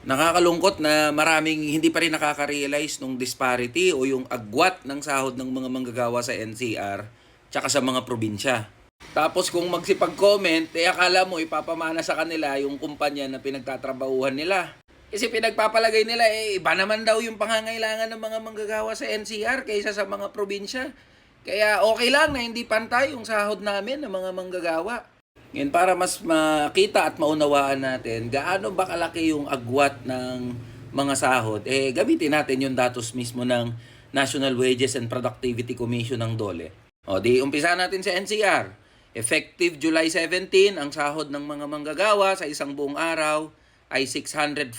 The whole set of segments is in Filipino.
Nakakalungkot na maraming hindi pa rin nakaka-realize nung disparity o yung agwat ng sahod ng mga manggagawa sa NCR tsaka sa mga probinsya. Tapos kung magsipag-comment, eh akala mo ipapamana sa kanila yung kumpanya na pinagtatrabahuhan nila. Kasi pinagpapalagay nila, eh iba naman daw yung pangangailangan ng mga manggagawa sa NCR kaysa sa mga probinsya. Kaya okay lang na hindi pantay yung sahod namin ng mga manggagawa. Ngayon, para mas makita at maunawaan natin gaano ba kalaki yung agwat ng mga sahod, eh gamitin natin yung datos mismo ng National Wages and Productivity Commission ng DOLE. O di umpisa natin sa NCR. Effective July 17, ang sahod ng mga manggagawa sa isang buong araw ay 645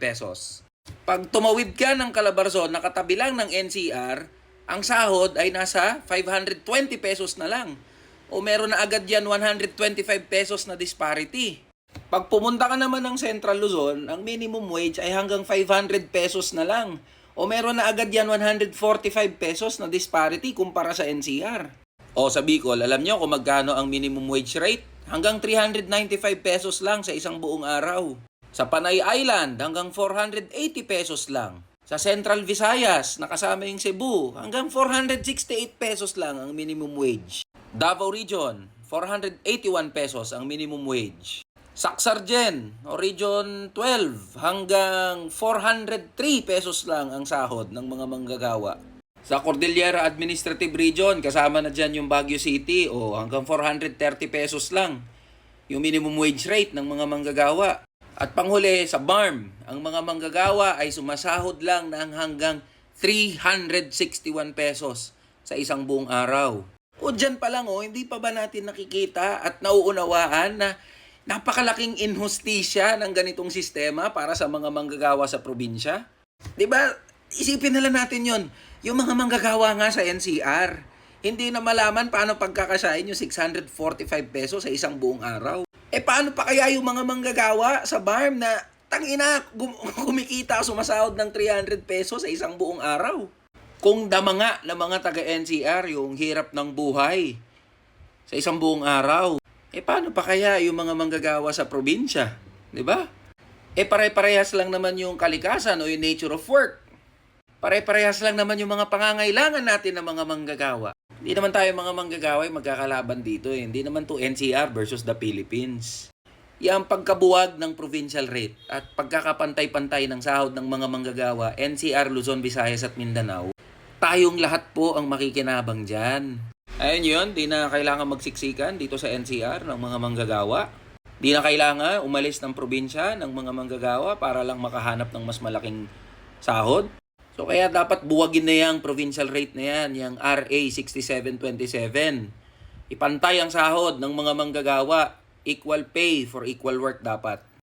pesos. Pag tumawid ka ng Calabarzon, nakatabi lang ng NCR, ang sahod ay nasa 520 pesos na lang. O meron na agad yan 125 pesos na disparity. Pag pumunta ka naman ng Central Luzon, ang minimum wage ay hanggang 500 pesos na lang. O meron na agad yan 145 pesos na disparity kumpara sa NCR. O sa Bicol, alam nyo kung magkano ang minimum wage rate? Hanggang 395 pesos lang sa isang buong araw. Sa Panay Island, hanggang 480 pesos lang. Sa Central Visayas, nakasama yung Cebu, hanggang 468 pesos lang ang minimum wage. Davao Region, 481 pesos ang minimum wage. Saksargen, o Region 12, hanggang 403 pesos lang ang sahod ng mga manggagawa. Sa Cordillera Administrative Region, kasama na dyan yung Baguio City, o hanggang 430 pesos lang yung minimum wage rate ng mga manggagawa. At panghuli, sa BARM, ang mga manggagawa ay sumasahod lang ng hanggang 361 pesos sa isang buong araw. O dyan pa lang, oh, hindi pa ba natin nakikita at nauunawaan na napakalaking inhustisya ng ganitong sistema para sa mga manggagawa sa probinsya? ba? Isipin na lang natin yon. Yung mga manggagawa nga sa NCR, hindi na malaman paano pagkakasahin yung 645 pesos sa isang buong araw. Eh paano pa kaya yung mga manggagawa sa BARM na tangina gum- kumikita sumasahod ng 300 pesos sa isang buong araw? Kung dama nga ng mga taga-NCR yung hirap ng buhay sa isang buong araw, eh paano pa kaya yung mga manggagawa sa probinsya? 'Di ba? Eh pare-parehas lang naman yung kalikasan o yung nature of work. Pare-parehas lang naman yung mga pangangailangan natin ng mga manggagawa. Hindi naman tayo mga manggagawa ay magkakalaban dito eh. Hindi naman to NCR versus the Philippines. Yang pagkabuwag ng provincial rate at pagkakapantay-pantay ng sahod ng mga manggagawa, NCR, Luzon, Visayas at Mindanao, tayong lahat po ang makikinabang dyan. Ayun yun, di na kailangan magsiksikan dito sa NCR ng mga manggagawa. Di na kailangan umalis ng probinsya ng mga manggagawa para lang makahanap ng mas malaking sahod. So kaya dapat buwagin na yung provincial rate na yan, yung RA 6727. Ipantay ang sahod ng mga manggagawa. Equal pay for equal work dapat.